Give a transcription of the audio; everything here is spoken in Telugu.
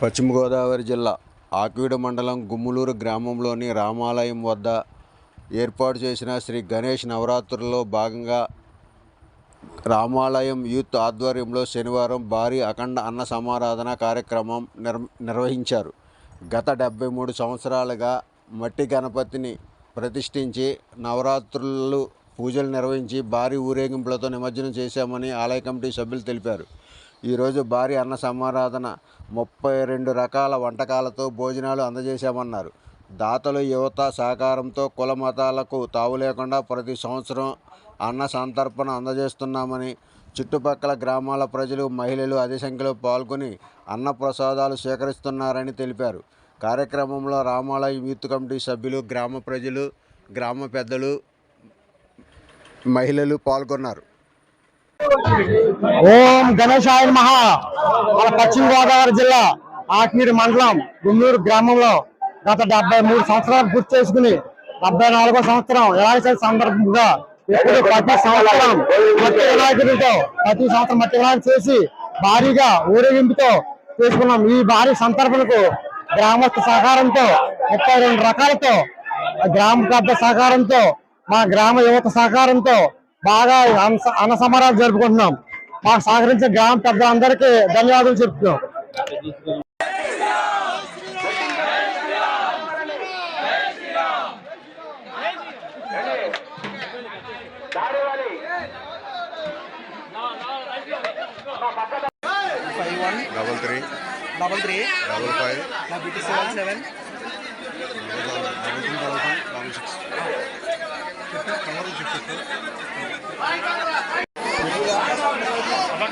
పశ్చిమ గోదావరి జిల్లా ఆకివీడు మండలం గుమ్మలూరు గ్రామంలోని రామాలయం వద్ద ఏర్పాటు చేసిన శ్రీ గణేష్ నవరాత్రుల్లో భాగంగా రామాలయం యూత్ ఆధ్వర్యంలో శనివారం భారీ అఖండ అన్న సమారాధన కార్యక్రమం నిర్ నిర్వహించారు. గత డెబ్బై మూడు సంవత్సరాలుగా మట్టి గణపతిని ప్రతిష్ఠించి నవరాత్రులు పూజలు నిర్వహించి భారీ ఊరేగింపులతో నిమజ్జనం చేశామని ఆలయ కమిటీ సభ్యులు తెలిపారు. ఈరోజు భారీ అన్న సమారాధన. ముప్పై రెండు రకాల వంటకాలతో భోజనాలు అందజేశామన్నారు. దాతలు యువత సహకారంతో కుల మతాలకు తావు లేకుండా ప్రతి సంవత్సరం అన్న సంతర్పణ అందజేస్తున్నామని చుట్టుపక్కల గ్రామాల ప్రజలు మహిళలు అధిక సంఖ్యలో పాల్గొని అన్న ప్రసాదాలు స్వీకరిస్తున్నారని తెలిపారు. కార్యక్రమంలో రామాలయ యూత్ కమిటీ సభ్యులు గ్రామ ప్రజలు గ్రామ పెద్దలు మహిళలు పాల్గొన్నారు. ఓం గణేశాయ మహా మన పశ్చిమ గోదావరి జిల్లా ఆకిరి మండలం గుమ్మూరు గ్రామంలో గత డెబ్బై మూడు సంవత్సరాలు గుర్తు చేసుకుని డెబ్బై నాలుగో సంవత్సరం వినాయక సందర్భంగా ఇప్పుడు ప్రతి సంవత్సరం మట్టి వినాయకుడితో ప్రతి సంవత్సరం మట్టి వినాయకుడు చేసి భారీగా ఊరేగింపుతో చేసుకున్నాం. ఈ భారీ సంతర్పణకు గ్రామస్థ సహకారంతో ముప్పై రెండు రకాలతో గ్రామ పెద్ద సహకారంతో మా గ్రామ యువత సహకారంతో బాగా అన్న- సమారాలు జరుపుకుంటున్నాం. మాకు సహకరించే గ్రామ పెద్దలందరికీ ధన్యవాదాలు చెప్తున్నాం. Double three double three double five double seven seven double three double five double six